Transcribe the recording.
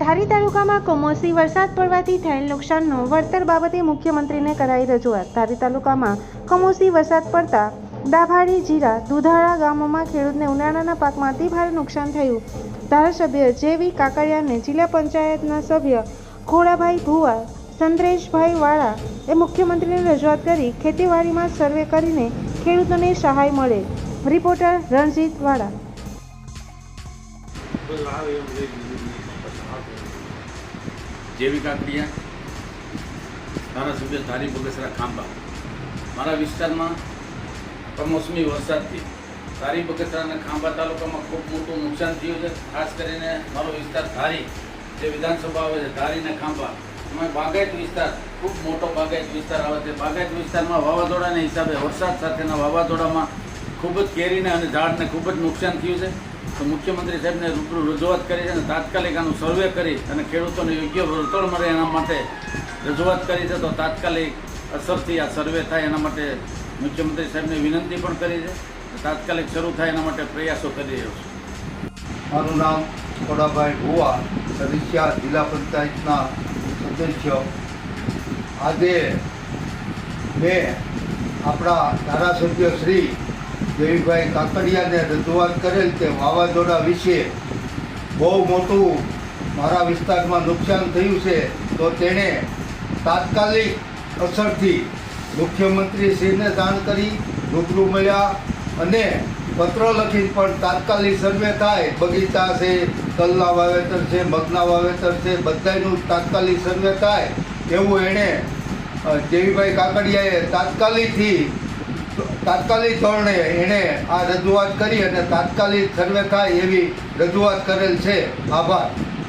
ધારી તાલુકામાં કમોસમી વરસાદ પડવાથી થયેલ નુકસાનનો વળતર બાબતે મુખ્યમંત્રીને કરાઈ રજૂઆત. ધારી તાલુકામાં કમોસમી વરસાદ પડતા દાભાડી, જીરા, દુધાળા ગામોમાં ખેડૂતને ઉનાળાના પાકમાં અતિભારે નુકસાન થયું. ધારાસભ્ય જેવી કાકડિયાને જિલ્લા પંચાયતના સભ્ય ખોડાભાઈ ભુવા સંદ્રેશભાઈ વાળા એ મુખ્યમંત્રીને રજૂઆત કરી ખેતીવાડીમાં સર્વે કરીને ખેડૂતોને સહાય મળે. રિપોર્ટર રણજીત વાળા. જેવી કાકડિયા ધારાસભ્ય ધારી બગસરા ખાંભા. મારા વિસ્તારમાં કમોસમી વરસાદથી ધારી બગસરા અને ખાંભા તાલુકામાં ખૂબ મોટું નુકસાન થયું છે. ખાસ કરીને મારો વિસ્તાર ધારી, જે વિધાનસભા આવે છે, ધારી અને ખાંભા. એમાં બાગાયત વિસ્તાર, ખૂબ મોટો બાગાયત વિસ્તાર આવે છે. બાગાયત વિસ્તારમાં વાવાઝોડાના હિસાબે વરસાદ સાથેના વાવાઝોડામાં ખૂબ જ કેરીને અને ઝાડને ખૂબ જ નુકસાન થયું છે. તો મુખ્યમંત્રી સાહેબને રૂબરૂ રજૂઆત કરી છે અને તાત્કાલિક આનું સર્વે કરી અને ખેડૂતોને યોગ્ય વળતર મળે એના માટે રજૂઆત કરી છે. તો તાત્કાલિક અસરથી આ સર્વે થાય એના માટે મુખ્યમંત્રી સાહેબને વિનંતી પણ કરી છે. તાત્કાલિક શરૂ થાય એના માટે પ્રયાસો કરી રહ્યો છું. મારું નામ ખોડાભાઈ ગોવા સદસ્યા જિલ્લા પંચાયતના સદસ્ય. આજે મેં આપણા ધારાસભ્ય શ્રી દેવીભાઈ કાકડિયાને રજૂઆત કરેલ કે વાવાઝોડા વિશે બહુ મોટું મારા વિસ્તારમાં નુકસાન થયું છે, તો તેણે તાત્કાલિક અસરથી મુખ્યમંત્રીશ્રીને જાણ કરી, રૂબરૂ મળ્યા અને પત્ર લખી પણ તાત્કાલિક સર્વે થાય. બગીચા છે, તલના વાવેતર છે, મગના વાવેતર છે, બધાયનું તાત્કાલિક સર્વે થાય. એવું એણે દેવીભાઈ કાકડિયાએ તાત્કાલિકથી તાત્કાલિક ધોરણે એણે આ રજૂઆત કરી અને તાત્કાલિક સર્વે થાય એવી રજૂઆત કરેલ છે. આભાર.